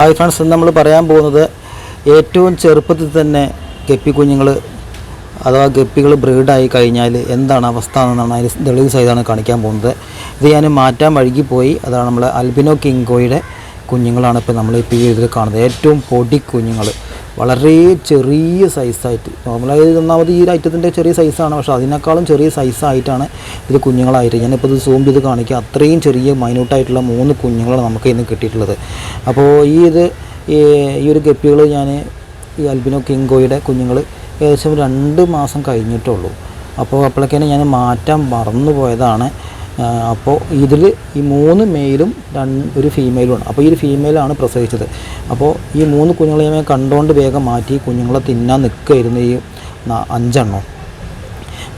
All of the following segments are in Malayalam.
ഹായ് ഫ്രണ്ട്സ് നമ്മൾ പറയാൻ പോകുന്നത് ഏറ്റവും ചെറുപ്പത്തിൽ തന്നെ ഗപ്പി കുഞ്ഞുങ്ങൾ അഥവാ ഗപ്പികൾ ബ്രീഡായി കഴിഞ്ഞാൽ എന്താണ് അവസ്ഥ എന്നാണ് അതിൽ തെളിവ് സഹിതമാണ് കാണിക്കാൻ പോകുന്നത്. ഇത് ഞാൻ മാറ്റാൻ വഴുകിപ്പോയി അതാണ് നമ്മൾ അൽബിനോ കിങ്കോയുടെ കുഞ്ഞുങ്ങളാണ് ഇപ്പോൾ നമ്മൾ ഇപ്പോൾ ഈ ഇതിൽ കാണുന്നത്. ഏറ്റവും പൊടി കുഞ്ഞുങ്ങൾ വളരെ ചെറിയ സൈസായിട്ട് നോർമലായി ഒന്നാമത് ഈ ഐറ്റത്തിന്റെ ചെറിയ സൈസാണ് പക്ഷേ അതിനേക്കാളും ചെറിയ സൈസായിട്ടാണ് ഇത് കുഞ്ഞുങ്ങളായിട്ട്. ഞാനിപ്പോൾ ഇത് സൂം ചെയ്ത് കാണിക്കുക അത്രയും ചെറിയ മൈന്യൂട്ടായിട്ടുള്ള മൂന്ന് കുഞ്ഞുങ്ങളാണ് നമുക്ക് ഇന്ന് കിട്ടിയിട്ടുള്ളത്. അപ്പോൾ ഈ ഇത് ഈ ഒരു ഗപ്പികൾ ഞാൻ ഈ അൽബിനോ കിങ്കോയുടെ കുഞ്ഞുങ്ങൾ ഏകദേശം രണ്ട് മാസം കഴിഞ്ഞിട്ടുള്ളൂ. അപ്പോൾ അപ്പോഴേക്കാണ് ഞാൻ മാറ്റാൻ മറന്നു പോയതാണ് അപ്പോൾ ഇതിൽ ഈ മൂന്ന് മെയിലും രണ്ട് ഒരു ഫീമെയിലും ആണ് അപ്പോൾ ഈ ഒരു ഫീമെയിലാണ് പ്രസവിച്ചത്. അപ്പോൾ ഈ മൂന്ന് കുഞ്ഞുങ്ങളെ ഞാൻ കണ്ടുകൊണ്ട് വേഗം മാറ്റി കുഞ്ഞുങ്ങളെ തിന്നാൻ നിൽക്കുകയായിരുന്നു ഈ അഞ്ചെണ്ണം.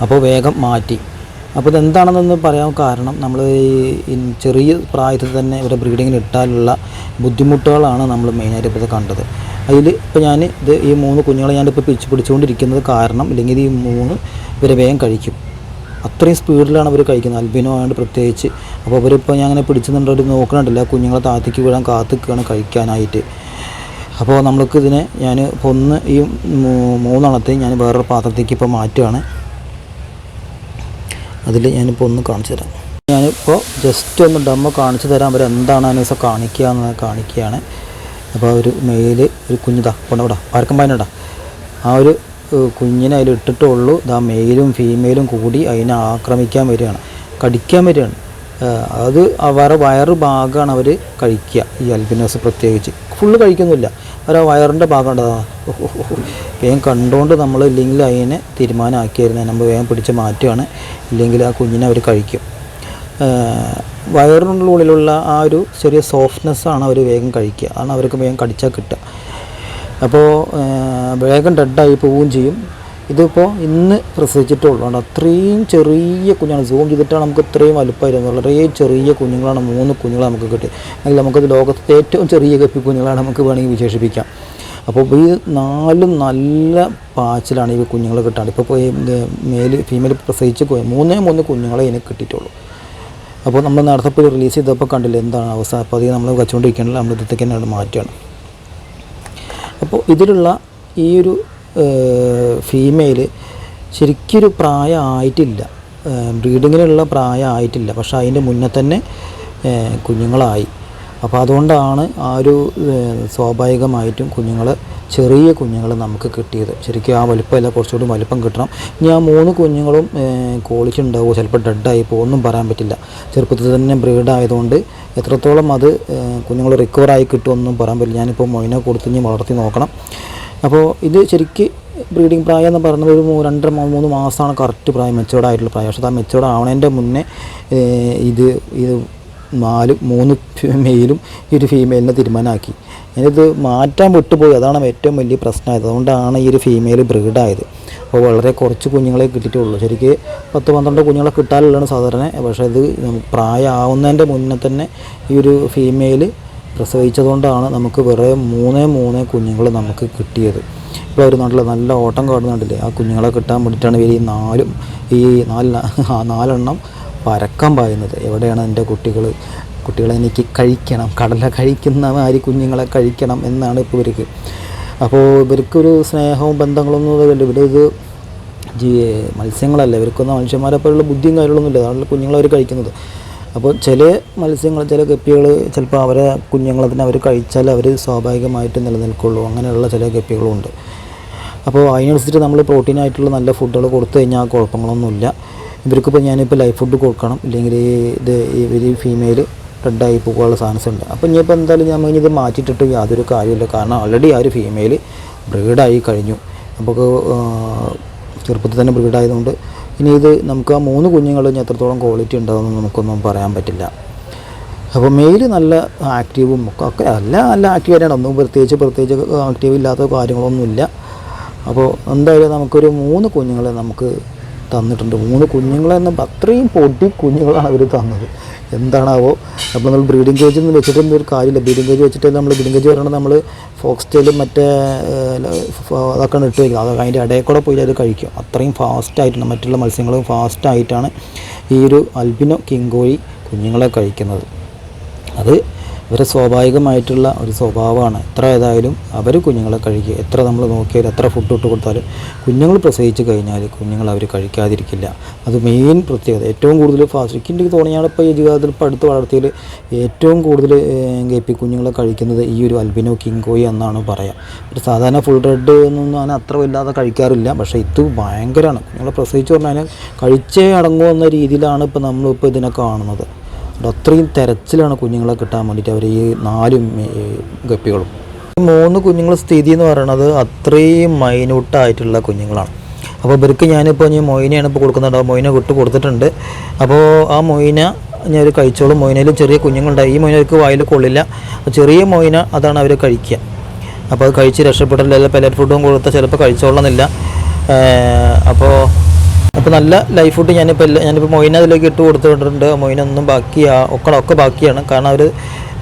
അപ്പോൾ വേഗം മാറ്റി. അപ്പോൾ ഇതെന്താണെന്നൊന്ന് പറയാൻ കാരണം നമ്മൾ ഈ ചെറിയ പ്രായത്തിൽ തന്നെ ഇവരെ ബ്രീഡിങ്ങിന് ഇട്ടാലുള്ള ബുദ്ധിമുട്ടുകളാണ് നമ്മൾ മെയിനായിട്ട് ഇപ്പോൾ കണ്ടത്. അതിൽ ഇപ്പോൾ ഞാൻ ഇത് ഈ മൂന്ന് കുഞ്ഞുങ്ങളെ ഞാനിപ്പോൾ പിടിച്ചു പിടിച്ചുകൊണ്ടിരിക്കുന്നത് കാരണം ഇല്ലെങ്കിൽ ഈ മൂന്ന് ഇവരെ വേഗം കഴിക്കും. അത്രയും സ്പീഡിലാണ് അവർ കഴിക്കുന്നത്. അൽബിനോ ആയതുകൊണ്ട് പ്രത്യേകിച്ച്. അപ്പോൾ അവരിപ്പോൾ ഞാൻ അങ്ങനെ പിടിച്ചുന്നുണ്ട് അവർ നോക്കണുണ്ടല്ല. കുഞ്ഞുങ്ങളെ താത്തിക്ക് വീഴാൻ കാത്തിക്കുകയാണ് കഴിക്കാനായിട്ട്. അപ്പോൾ നമ്മൾക്ക് ഇതിനെ ഞാൻ ഇപ്പോൾ ഒന്ന് ഈ മൂന്നെണ്ണത്തെയും മൂന്നെണ്ണത്തെ ഞാൻ വേറൊരു പാത്രത്തേക്ക് ഇപ്പോൾ മാറ്റുകയാണ് അതിൽ ഞാനിപ്പോൾ ഒന്ന് കാണിച്ചു തരാം. ഞാനിപ്പോൾ ജസ്റ്റ് ഒന്ന് ഡമ്മ കാണിച്ചു തരാൻ അവർ എന്താണ് അതിനെ കാണിക്കുക എന്ന് കാണിക്കുകയാണ്. അപ്പോൾ ഒരു മെയിൽ ഒരു കുഞ്ഞിതാ കൊണ്ടവിടാ പാർക്കം പായനടാ ആ ഒരു കുഞ്ഞിനെ അതിൽ ഇട്ടിട്ടുള്ളൂ. ഇതാ മെയിലും ഫീമെയിലും കൂടി അതിനെ ആക്രമിക്കാൻ വരികയാണ്. കടിക്കാൻ വരികയാണ്. അത് അവരുടെ വയറ് ഭാഗമാണ് അവർ കഴിക്കുക ഈ അൽബിനോസ് പ്രത്യേകിച്ച്. ഫുള്ള് കഴിക്കുന്നില്ല. അവർ ആ വയറിന്റെ ഭാഗം വേഗം കണ്ടുകൊണ്ട് നമ്മൾ ഇല്ലെങ്കിൽ അതിനെ തീരുമാനമാക്കിയായിരുന്നു. നമ്മൾ വേഗം പിടിച്ച് മാറ്റുകയാണ്. ഇല്ലെങ്കിൽ ആ കുഞ്ഞിനെ അവർ കഴിക്കും. വയറിനുള്ളിലുള്ള ആ ഒരു ചെറിയ സോഫ്റ്റ്നെസ്സാണ് അവർ വേഗം കഴിക്കുക. അതാണ് അവർക്ക് വേഗം കടിച്ചാൽ കിട്ടുക. അപ്പോൾ വേഗം ഡെഡായി പോവുകയും ചെയ്യും. ഇതിപ്പോൾ ഇന്ന് പ്രസവിച്ചിട്ടുള്ളൂ. അത്രയും ചെറിയ കുഞ്ഞാണ്. സൂം ചെയ്തിട്ടാണ് നമുക്ക് ഇത്രയും വലുപ്പമായിരുന്നു വളരെ ചെറിയ കുഞ്ഞുങ്ങളാണ്. മൂന്ന് കുഞ്ഞുങ്ങൾ നമുക്ക് കിട്ടി അല്ലെങ്കിൽ നമുക്കത് ലോകത്തെ ഏറ്റവും ചെറിയ കപ്പി കുഞ്ഞുങ്ങളാണ് നമുക്ക് വേണമെങ്കിൽ വിശേഷിപ്പിക്കാം. അപ്പോൾ ഈ നാലും നല്ല പാച്ചിലാണ് ഈ കുഞ്ഞുങ്ങൾ കിട്ടാണ്ട് ഇപ്പോൾ പോയി മേൽ ഫീമെയിൽ പ്രസവിച്ച് പോയി മൂന്നേ മൂന്ന് കുഞ്ഞുങ്ങളെ ഇതിനെ കിട്ടിയിട്ടുള്ളൂ. അപ്പോൾ നമ്മൾ നേരത്തെ പോയി റിലീസ് ചെയ്തപ്പോൾ കണ്ടില്ല എന്താണ് അവസ്ഥ? അപ്പോൾ അധികം നമ്മൾ വെച്ചുകൊണ്ടിരിക്കണില്ല നമ്മൾ ഇതൊക്കെ തന്നെയാണ് മാറ്റുകയാണ്. അപ്പോൾ ഇതിലുള്ള ഈ ഒരു ഫീമെയിൽ ശരിക്കൊരു പ്രായമായിട്ടില്ല. ബ്രീഡിങ്ങിനുള്ള പ്രായമായിട്ടില്ല. പക്ഷേ അതിന്റെ മുന്നേ തന്നെ കുഞ്ഞുങ്ങളായി. അപ്പോൾ അതുകൊണ്ടാണ് ആ ഒരു സ്വാഭാവികമായിട്ടും കുഞ്ഞുങ്ങൾ ചെറിയ കുഞ്ഞുങ്ങൾ നമുക്ക് കിട്ടിയത്. ശരിക്കും ആ വലിപ്പമല്ല കുറച്ചുകൂടി വലിപ്പം കിട്ടണം. ഇനി ആ മൂന്ന് കുഞ്ഞുങ്ങളും കോളിച്ചുണ്ടാവുമോ ചിലപ്പോൾ ഡെഡായി പോകും ഒന്നും പറയാൻ പറ്റില്ല. ചെറുപ്പത്തിൽ തന്നെ ബ്രീഡ് ആയതുകൊണ്ട് എത്രത്തോളം അത് കുഞ്ഞുങ്ങൾ റിക്കവറായി കിട്ടുമെന്നൊന്നും പറയാൻ പറ്റില്ല. ഞാനിപ്പോൾ മൊയിനെ കൊടുത്ത് ഇനി വളർത്തി നോക്കണം. അപ്പോൾ ഇത് ശരിക്ക് ബ്രീഡിംഗ് പ്രായം എന്ന് പറയുന്നത് ഒരു രണ്ടര മൂന്ന് മാസമാണ് കറക്റ്റ് പ്രായം മെച്ചോർഡ് ആയിട്ടുള്ള പ്രായം. പക്ഷേ ആ മെച്ചോർഡ് ആവണതിന്റെ മുന്നേ ഇത് ഇത് നാല് മൂന്ന് മെയിലും ഈ ഒരു ഫീമെയിലിനെ തീരുമാനമാക്കി. ഞാനിത് മാറ്റാൻ വിട്ടുപോയി. അതാണ് ഏറ്റവും വലിയ പ്രശ്നമായത്. അതുകൊണ്ടാണ് ഈ ഒരു ഫീമെയിൽ ബ്രീഡായത് അപ്പോൾ വളരെ കുറച്ച് കുഞ്ഞുങ്ങളെ കിട്ടിയിട്ടുള്ളൂ. ശരിക്ക് പത്ത് പന്ത്രണ്ട് കുഞ്ഞുങ്ങളെ കിട്ടാനുള്ളതാണ് സാധാരണ. പക്ഷേ ഇത് പ്രായമാവുന്നതിന്റെ മുന്നേ തന്നെ ഈ ഒരു ഫീമെയിൽ പ്രസവിച്ചതുകൊണ്ടാണ് നമുക്ക് വെറുതെ മൂന്നേ മൂന്നേ കുഞ്ഞുങ്ങൾ നമുക്ക് കിട്ടിയത്. ഇപ്പോൾ ഒരു നാട്ടിൽ നല്ല ഓട്ടം കാണുന്നുണ്ടല്ലേ ആ കുഞ്ഞുങ്ങളെ കിട്ടാൻ വേണ്ടിയിട്ടാണ് ഇവർ ഈ നാലും ഈ നാല് നാലെണ്ണം പരക്കാൻ പായുന്നത്. എവിടെയാണ് എന്റെ കുട്ടികൾ കുട്ടികളെ എനിക്ക് കഴിക്കണം. കടല കഴിക്കുന്ന മാതിരി കുഞ്ഞുങ്ങളെ കഴിക്കണം എന്നാണ് ഇപ്പോൾ ഇവർക്ക്. അപ്പോൾ ഇവർക്കൊരു സ്നേഹവും ബന്ധങ്ങളൊന്നും ഇല്ല. ഇവിടെ ഇത് ജീ മത്സ്യങ്ങളല്ല. ഇവർക്കൊന്നും മനുഷ്യന്മാരെ പോലുള്ള ബുദ്ധിയും കാര്യങ്ങളൊന്നുമില്ല അതാണ് കുഞ്ഞുങ്ങളെ അവർ കഴിക്കുന്നത്. അപ്പോൾ ചില മത്സ്യങ്ങൾ ചില ഗപ്പികൾ ചിലപ്പോൾ അവരെ കുഞ്ഞുങ്ങളെ തന്നെ അവർ കഴിച്ചാൽ അവർ സ്വാഭാവികമായിട്ട് നിലനിൽക്കുള്ളൂ. അങ്ങനെയുള്ള ചില ഗപ്പികളുണ്ട്. അപ്പോൾ അതിനനുസരിച്ച് നമ്മൾ പ്രോട്ടീനായിട്ടുള്ള നല്ല ഫുഡുകൾ കൊടുത്തു കഴിഞ്ഞാൽ കുഴപ്പങ്ങളൊന്നുമില്ല. ഇവർക്കിപ്പോൾ ഞാനിപ്പോൾ ലൈഫ് ഫുഡ് കൊടുക്കണം. ഇല്ലെങ്കിൽ ഇത് ഇവർ ഫീമെയിൽ റെഡായി പോകാനുള്ള ചാൻസ് ഉണ്ട് അപ്പോൾ ഇനിയിപ്പോൾ എന്തായാലും ഞാൻ ഇത് മാറ്റിയിട്ടിട്ട് യാതൊരു കാര്യമില്ല കാരണം ഓൾറെഡി ആ ഒരു ഫീമെയിൽ ബ്രീഡായി കഴിഞ്ഞു. നമുക്ക് ചെറുപ്പത്തിൽ തന്നെ ബ്രീഡായതുകൊണ്ട് ഇനി ഇത് നമുക്ക് ആ മൂന്ന് കുഞ്ഞുങ്ങൾ ഇനി എത്രത്തോളം ക്വാളിറ്റി ഉണ്ടാകുമെന്ന് നമുക്കൊന്നും പറയാൻ പറ്റില്ല. അപ്പോൾ മെയിൽ നല്ല ആക്റ്റീവും ഒക്കെ എല്ലാം നല്ല ആക്റ്റീവ് തന്നെയാണ്. ഒന്നും പ്രത്യേകിച്ച് പ്രത്യേകിച്ച് ആക്റ്റീവ് ഇല്ലാത്ത കാര്യങ്ങളൊന്നുമില്ല. അപ്പോൾ എന്തായാലും നമുക്കൊരു മൂന്ന് കുഞ്ഞുങ്ങളെ നമുക്ക് തന്നിട്ടുണ്ട്. മൂന്ന് കുഞ്ഞുങ്ങളെ എന്ന് അത്രയും പൊടി കുഞ്ഞുങ്ങളാണ് അവർ തന്നത്. എന്താണാവോ? അപ്പോൾ നമ്മൾ ബ്രീഡിംഗ് കേജിൽ നിന്ന് വെച്ചിട്ടൊന്നും ഒരു കാര്യമില്ല. ബ്രീഡിംഗ് കേജ് വെച്ചിട്ട് നമ്മൾ ബ്രീഡിംഗ് കേജ് പറയണത് നമ്മൾ ഫോക്സ് ടെയിലും മറ്റേ അതൊക്കെയാണ് ഇട്ട് വയ്ക്കും അത് അതിന്റെ ഇടയിൽ കൂടെ പോയി അത് കഴിക്കും. അത്രയും ഫാസ്റ്റായിട്ടാണ് മറ്റുള്ള മത്സ്യങ്ങളും ഫാസ്റ്റായിട്ടാണ് ഈ ഒരു അൽബിനോ കിങ്കോയി കുഞ്ഞുങ്ങളെ കഴിക്കുന്നത്. അത് ഇവരെ സ്വാഭാവികമായിട്ടുള്ള ഒരു സ്വഭാവമാണ്. എത്ര ഏതായാലും അവർ കുഞ്ഞുങ്ങളെ കഴിക്കുക. എത്ര നമ്മൾ നോക്കിയാലും എത്ര ഫുഡ് ഇട്ട് കൊടുത്താലും കുഞ്ഞുങ്ങൾ പ്രസവിച്ച് കഴിഞ്ഞാൽ കുഞ്ഞുങ്ങൾ അവർ കഴിക്കാതിരിക്കില്ല. അത് മെയിൻ പ്രത്യേകത. ഏറ്റവും കൂടുതൽ ഫാസ്റ്റ് എനിക്ക് തോന്നിയാണ് ഇപ്പോൾ ഈ ജീവിതത്തിൽ ഇപ്പോൾ അടുത്ത് വളർത്തിയിൽ ഏറ്റവും കൂടുതൽ ഗപ്പി കുഞ്ഞുങ്ങളെ കഴിക്കുന്നത് ഈ ഒരു അൽബിനോ കിങ്കോയി എന്നാണ് പറയാം. ഒരു സാധാരണ ഫുൾ റെഡ് എന്നൊന്നും അങ്ങനെ അത്ര വല്ലാതെ കഴിക്കാറില്ല. പക്ഷേ ഇത് ഭയങ്കരമാണ് കുഞ്ഞുങ്ങളെ പ്രസവിച്ച് പറഞ്ഞാൽ കഴിച്ചേ അടങ്ങുമെന്ന രീതിയിലാണ് ഇപ്പോൾ നമ്മളിപ്പോൾ ഇതിനെ കാണുന്നത്. അത്രയും തെരച്ചിലാണ് കുഞ്ഞുങ്ങളെ കിട്ടാൻ വേണ്ടിയിട്ട് അവർ ഈ നാല് ഗപ്പികളും. ഈ മൂന്ന് കുഞ്ഞുങ്ങൾ സ്ഥിതി എന്ന് പറയുന്നത് അത്രയും മൈന്യൂട്ടായിട്ടുള്ള കുഞ്ഞുങ്ങളാണ്. അപ്പോൾ ഇവർക്ക് ഞാനിപ്പോൾ ഞാൻ മൊയിനയാണ് ഇപ്പോൾ കൊടുക്കുന്നുണ്ട്. ആ മൊയിനെ വിട്ട് കൊടുത്തിട്ടുണ്ട്. അപ്പോൾ ആ മൊയിന ഞാൻ കഴിച്ചോളും. മൊയിനയിൽ ചെറിയ കുഞ്ഞുങ്ങളുണ്ടായി ഈ മൊയിനവർക്ക് വായിൽ കൊള്ളില്ല. ചെറിയ മൊയിന അതാണ് അവർ കഴിക്കുക. അപ്പോൾ അത് കഴിച്ച് രക്ഷപ്പെട്ടില്ല പെലറ്റ് ഫുഡും കൊടുത്താൽ ചിലപ്പോൾ കഴിച്ചോളണമെന്നില്ല. അപ്പോൾ അപ്പോൾ നല്ല ലൈഫ് ഫുഡ് ഞാനിപ്പോൾ എല്ലാം ഞാനിപ്പോൾ മൊയിന അതിലേക്ക് ഇട്ട് കൊടുത്തിട്ടുണ്ട്. മൊയിന ഒന്നും ബാക്കിയാ ഒക്കെ ഒക്കെ ബാക്കിയാണ്. കാരണം അവർ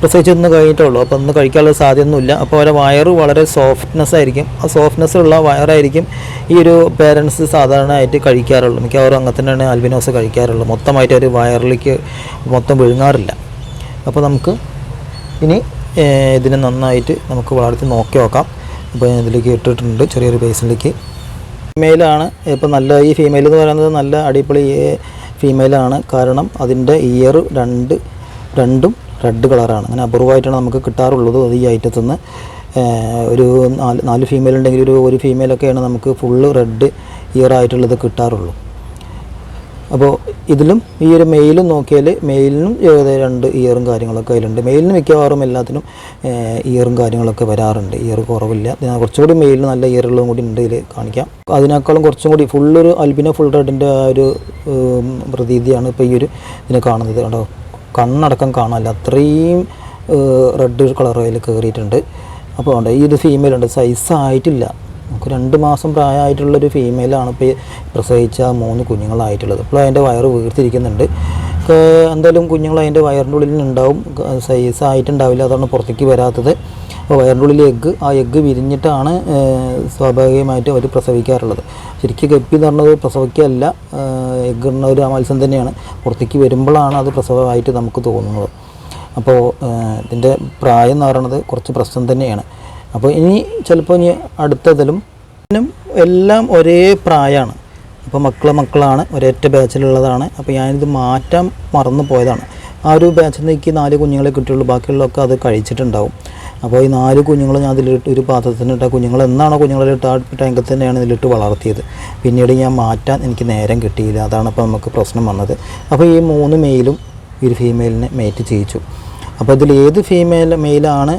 പ്രസവിച്ച് ഒന്ന് കഴിഞ്ഞിട്ടുള്ളൂ അപ്പോൾ ഒന്ന് കഴിക്കാനുള്ള സാധ്യമൊന്നുമില്ല അപ്പോൾ അവരെ വയറ് വളരെ സോഫ്റ്റ്നെസ് ആയിരിക്കും. ആ സോഫ്റ്റ്നെസ് ഉള്ള വയറായിരിക്കും ഈ ഒരു പേരൻസ് സാധാരണയായിട്ട് കഴിക്കാറുള്ളൂ. മിക്കവാറും അങ്ങനെ തന്നെയാണ് അൽബിനോസ് കഴിക്കാറുള്ളൂ മൊത്തമായിട്ട് ഒരു വയറിലേക്ക് മൊത്തം വിഴുങ്ങാറില്ല. അപ്പോൾ നമുക്ക് ഇനി ഇതിനെ നന്നായിട്ട് നമുക്ക് വളർത്തി നോക്കി നോക്കാം. അപ്പോൾ ഇതിലേക്ക് ഇട്ടിട്ടുണ്ട്. ചെറിയൊരു ബേസിലേക്ക് ഫീമെയിലാണ് ഇപ്പം നല്ല ഈ ഫീമെയിൽ എന്ന് പറയുന്നത് നല്ല അടിപൊളി ഫീമെയിലാണ് കാരണം അതിന്റെ ഇയർ രണ്ട് രണ്ടും റെഡ് കളറാണ് അങ്ങനെ അപൂർവമായിട്ടാണ് നമുക്ക് കിട്ടാറുള്ളത് അത് ഈ ഐറ്റത്തിൽ നിന്ന് ഒരു നാല് നാല് ഫീമെയിൽ ഉണ്ടെങ്കിൽ ഒരു ഒരു ഫീമെയിലൊക്കെയാണ് നമുക്ക് ഫുള്ള് റെഡ് ഇയർ ആയിട്ടുള്ളത് കിട്ടാറുള്ളൂ. അപ്പോൾ ഇതിലും ഈ ഒരു മെയിലും നോക്കിയാൽ മെയിലിനും ഏകദേശം രണ്ട് ഇയറും കാര്യങ്ങളൊക്കെ അതിലുണ്ട്. മെയിലിന് മിക്കവാറും എല്ലാത്തിനും ഇയറും കാര്യങ്ങളൊക്കെ വരാറുണ്ട്. ഇയർ കുറവില്ല. കുറച്ചുകൂടി മെയിലിന് നല്ല ഇയറുകളും കൂടി ഉണ്ട് ഇതിൽ കാണിക്കാം. അതിനേക്കാളും കുറച്ചും കൂടി ഫുള്ളൊരു അൽബിന ഫുൾ റെഡിന്റെ ആ ഒരു പ്രതീതിയാണ് ഇപ്പോൾ ഈ ഒരു ഇതിനെ കാണുന്നത്. കേട്ടോ കണ്ണടക്കം കാണാനില്ല. അത്രയും റെഡ് കളർ അതിൽ കയറിയിട്ടുണ്ട്. അപ്പോൾ ഉണ്ട് ഈ ഒരു ഫീമെയിൽ ഉണ്ട്. സൈസ് ആയിട്ടില്ല. നമുക്ക് രണ്ട് മാസം പ്രായമായിട്ടുള്ളൊരു ഫീമെയിലാണ് ഇപ്പോൾ പ്രസവിച്ച മൂന്ന് കുഞ്ഞുങ്ങളായിട്ടുള്ളത്. ഇപ്പോൾ അതിന്റെ വയറ് വീർത്തിരിക്കുന്നുണ്ട്. എന്തായാലും കുഞ്ഞുങ്ങൾ അതിന്റെ വയറിന്റെ ഉള്ളിൽ ഉണ്ടാവും സൈസ് ആയിട്ടുണ്ടാവില്ല. അതാണ് പുറത്തേക്ക് വരാത്തത്. അപ്പോൾ വയറിന്റെ ഉള്ളിൽ എഗ്ഗ് ആ എഗ്ഗ് വിരിഞ്ഞിട്ടാണ് സ്വാഭാവികമായിട്ട് അവർ പ്രസവിക്കാറുള്ളത്. ശരിക്കും ഗപ്പി എന്ന് പറഞ്ഞത് പ്രസവിക്കുകയല്ല എഗ്ഗ് ഇടുന്ന ഒരു മത്സ്യം തന്നെയാണ്. പുറത്തേക്ക് വരുമ്പോഴാണ് അത് പ്രസവമായിട്ട് നമുക്ക് തോന്നുന്നത്. അപ്പോൾ ഇതിന്റെ പ്രായം എന്ന് പറയുന്നത് കുറച്ച് പ്രശ്നം തന്നെയാണ്. അപ്പോൾ ഇനി ചിലപ്പോൾ ഇനി അടുത്തതിലും എല്ലാം ഒരേ പ്രായമാണ് അപ്പോൾ മക്കളെ മക്കളാണ് ഒരേറ്റ ബാച്ചിലുള്ളതാണ്. അപ്പോൾ ഞാനിത് മാറ്റാൻ മറന്നു പോയതാണ്. ആ ഒരു ബാച്ചിൽ നിന്ന് എനിക്ക് നാല് കുഞ്ഞുങ്ങളെ കിട്ടിയുള്ളൂ. ബാക്കിയുള്ളതൊക്കെ അത് കഴിച്ചിട്ടുണ്ടാവും. അപ്പോൾ ഈ നാല് കുഞ്ഞുങ്ങൾ ഞാൻ അതിലിട്ട് ഒരു പാത്രത്തിനിട്ട കുഞ്ഞുങ്ങൾ എന്നാണോ കുഞ്ഞുങ്ങളിലിട്ട് ആ ടാങ്കിൽ തന്നെയാണ് ഇതിലിട്ട് വളർത്തിയത്. പിന്നീട് ഞാൻ മാറ്റാൻ എനിക്ക് നേരം കിട്ടിയില്ല. അതാണ് ഇപ്പോൾ നമുക്ക് പ്രശ്നം വന്നത്. അപ്പോൾ ഈ മൂന്ന് മെയിലും ഒരു ഫീമെയിലിനെ മേറ്റ് ചെയ്യിച്ചു. അപ്പോൾ ഇതിൽ ഏത് ഫീമെയിൽ മെയിലാണ്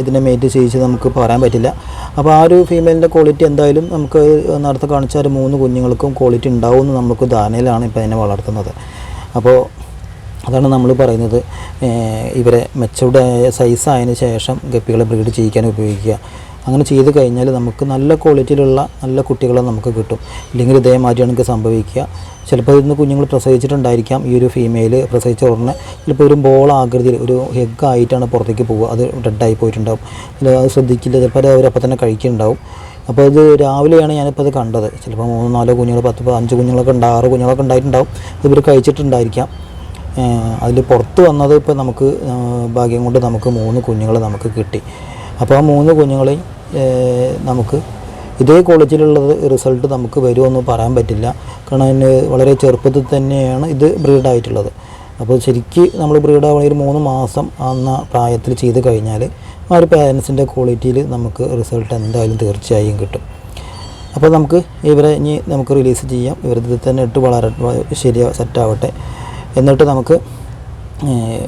ഇതിനെ മേറ്റ് ചെയ്യിച്ചത് നമുക്ക് പറയാൻ പറ്റില്ല. അപ്പോൾ ആ ഒരു ഫീമെയിലിന്റെ ക്വാളിറ്റി എന്തായാലും നമുക്ക് നേരത്തെ കാണിച്ചാൽ മൂന്ന് കുഞ്ഞുങ്ങൾക്കും ക്വാളിറ്റി ഉണ്ടാവും എന്ന് നമുക്ക് ധാരണയിലാണ് ഇപ്പോൾ അതിനെ വളർത്തുന്നത്. അപ്പോൾ അതാണ് നമ്മൾ പറയുന്നത്. ഇവരെ മെച്ചൂർഡ് സൈസ് ആയതിനു ശേഷം ഗപ്പികളെ ബ്രീഡ് ചെയ്യിക്കാൻ ഉപയോഗിക്കുക. അങ്ങനെ ചെയ്ത് കഴിഞ്ഞാൽ നമുക്ക് നല്ല ക്വാളിറ്റിയിലുള്ള നല്ല കുട്ടികളെ നമുക്ക് കിട്ടും. ഇല്ലെങ്കിൽ ഇതേമാതിരിയാണ് എനിക്ക് സംഭവിക്കുക. ചിലപ്പോൾ ഇന്ന് കുഞ്ഞുങ്ങൾ പ്രസവിച്ചിട്ടുണ്ടായിരിക്കാം. ഈ ഒരു ഫീമെയിൽ പ്രസവിച്ച ഉടനെ ചിലപ്പോൾ ഒരു ബോൾ ആകൃതിയിൽ ഒരു ഹെഗ് ആയിട്ടാണ് പുറത്തേക്ക് പോവുക. അത് ഡെഡായി പോയിട്ടുണ്ടാവും. അത് ശ്രദ്ധിക്കില്ല. ചിലപ്പോൾ അവരപ്പം തന്നെ കഴിക്കുന്നുണ്ടാവും. അപ്പോൾ ഇത് രാവിലെയാണ് ഞാനിപ്പോൾ അത് കണ്ടത്. ചിലപ്പോൾ മൂന്നോ നാലോ കുഞ്ഞുങ്ങൾ പത്ത് അഞ്ച് കുഞ്ഞുങ്ങളൊക്കെ ഉണ്ട് ആറ് കുഞ്ഞുങ്ങളൊക്കെ ഉണ്ടായിട്ടുണ്ടാവും. ഇവർ കഴിച്ചിട്ടുണ്ടായിരിക്കാം. അതിൽ പുറത്ത് വന്നത് ഇപ്പോൾ നമുക്ക് ഭാഗ്യം കൊണ്ട് നമുക്ക് മൂന്ന് കുഞ്ഞുങ്ങൾ നമുക്ക് കിട്ടി. അപ്പോൾ ആ മൂന്ന് കുഞ്ഞുങ്ങളെയും നമുക്ക് ഇതേ കോളേജിലുള്ളത് റിസൾട്ട് നമുക്ക് വരുമെന്ന് പറയാൻ പറ്റില്ല. കാരണം അതിന് വളരെ ചെറുപ്പത്തിൽ തന്നെയാണ് ഇത് ബ്രീഡായിട്ടുള്ളത് അപ്പോൾ ശരിക്ക് നമ്മൾ ബ്രീഡാവണ ഒരു മൂന്ന് മാസം എന്ന പ്രായത്തിൽ ചെയ്ത് കഴിഞ്ഞാൽ ആ ഒരു പാരൻസിന്റെ ക്വാളിറ്റിയിൽ നമുക്ക് റിസൾട്ട് എന്തായാലും തീർച്ചയായും കിട്ടും. അപ്പോൾ നമുക്ക് ഇവരെ ഇനി നമുക്ക് റിലീസ് ചെയ്യാം. ഇവരിത് തന്നെ ഇട്ട് വളരെ ശരിയാ സെറ്റാവട്ടെ എന്നിട്ട് നമുക്ക്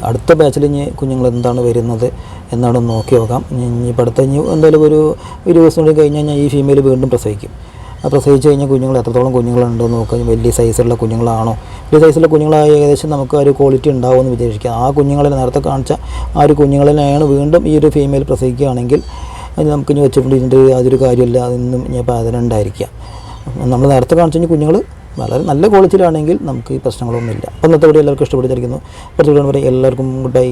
അടുത്ത ബാച്ചിൽ ഇനി കുഞ്ഞുങ്ങൾ എന്താണ് വരുന്നത്? എന്നാണ് നോക്കി നോക്കാം. ഇനി അടുത്ത ഇനി എന്തായാലും ഒരു ഒരു ദിവസം കൂടി കഴിഞ്ഞ് കഴിഞ്ഞാൽ ഈ ഫീമെയിൽ വീണ്ടും പ്രസവിക്കും. ആ പ്രസവിച്ച് കഴിഞ്ഞാൽ കുഞ്ഞുങ്ങൾ എത്രത്തോളം കുഞ്ഞുങ്ങളുണ്ടോ നോക്കുക നോക്കാം. വലിയ സൈസുള്ള കുഞ്ഞുങ്ങളാണോ? വലിയ സൈസുള്ള കുഞ്ഞുങ്ങളായ ഏകദേശം നമുക്ക് ആ ഒരു ക്വാളിറ്റി ഉണ്ടാവുമെന്ന് വിചാരിക്കാം. ആ കുഞ്ഞുങ്ങളെ നേരത്തെ കാണിച്ച ആ ഒരു കുഞ്ഞുങ്ങളിനെയാണ് വീണ്ടും ഈ ഒരു ഫീമെയിൽ പ്രസവിക്കുകയാണെങ്കിൽ അത് നമുക്ക് ഇനി വെച്ചുകൊണ്ടിരുന്നിട്ട് യാതൊരു കാര്യമില്ല അതൊന്നും ഇനിയിപ്പോൾ അതിനുണ്ടായിരിക്കാം. നമ്മൾ നേരത്തെ കാണിച്ചു കഴിഞ്ഞാൽ കുഞ്ഞുങ്ങൾ വളരെ നല്ല ക്വാളിറ്റിയിലാണെങ്കിൽ നമുക്ക് ഈ പ്രശ്നങ്ങളൊന്നുമില്ല. അപ്പോൾ ഇന്നത്തെ വീഡിയോ എല്ലാവർക്കും ഇഷ്ടപ്പെട്ടിരിക്കുന്നു. വരെ എല്ലാവർക്കും ഗുഡ് ബൈ